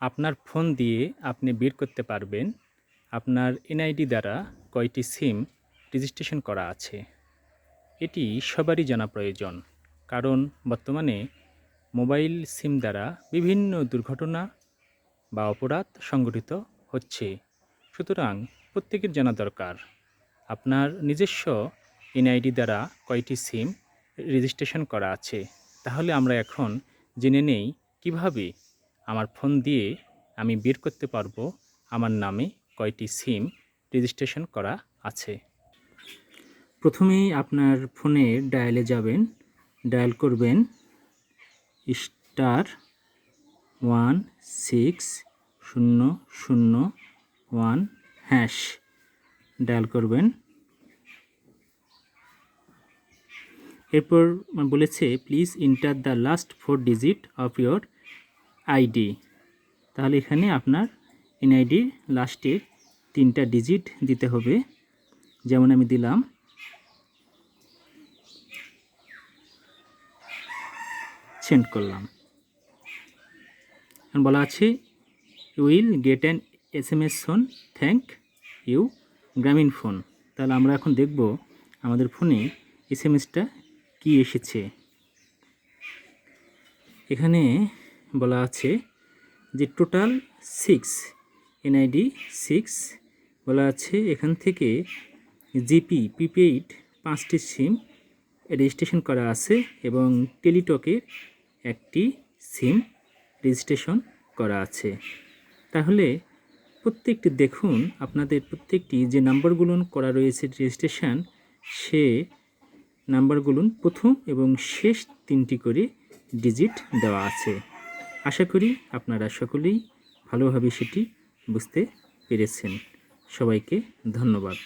আপনার ফোন দিয়ে আপনি বের করতে পারবেন। আপনার এনআইডি দ্বারা কয়টি সিম রেজিস্ট্রেশন করা আছে? এটি সবারই জানা প্রয়োজন, কারণ বর্তমানে মোবাইল সিম দ্বারা বিভিন্ন দুর্ঘটনা বা অপরাধ সংঘটিত হচ্ছে। সুতরাং প্রত্যেকের জানা দরকার, আপনার নিজস্ব এনআইডি দ্বারা কয়টি সিম রেজিস্ট্রেশন করা আছে। তাহলে আমরা এখন জেনে নেই কীভাবে আমার ফোন দিয়ে আমি বের করতে পারব আমার নামে কয়টি সিম রেজিস্ট্রেশন করা আছে। প্রথমেই আপনার ফোনে ডায়ালে যাবেন, ডায়াল করবেন, স্টার ওয়ান সিক্স শূন্য শূন্য ওয়ান হ্যাশ ডায়াল করবেন। এরপর বলেছে, please enter the last four digit of your ID তাহলে এখানে আপনার এনআইডির লাস্টের তিনটা ডিজিট দিতে হবে। যেমন আমি দিলাম সেন্ড করলাম। বলা আছে will get an S M S phone thank you Grameen phone তাহলে আমরা এখন দেখব আমাদের ফোনে এস এম এসটা কী এসেছে। এখানে বলা আছে যে টোটাল সিক্স, এনআইডি সিক্স বলা আছে। এখান থেকে জিপি প্রিপেইড পাঁচটি সিম রেজিস্ট্রেশন করা আছে এবং টেলিটকের একটি সিম রেজিস্ট্রেশন করা আছে। তাহলে প্রত্যেকটি দেখুন, আপনাদের প্রত্যেকটি যে নাম্বারগুলো করা রয়েছে রেজিস্ট্রেশন, সে নাম্বারগুলো প্রথম এবং শেষ তিনটি করে ডিজিট দেওয়া আছে। আশা করি আপনারা সকলেই ভালোভাবে সেটি বুঝতে পেরেছেন। সবাইকে ধন্যবাদ।